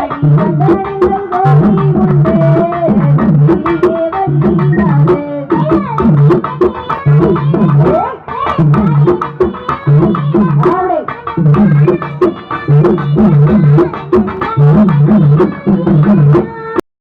அறிவந்த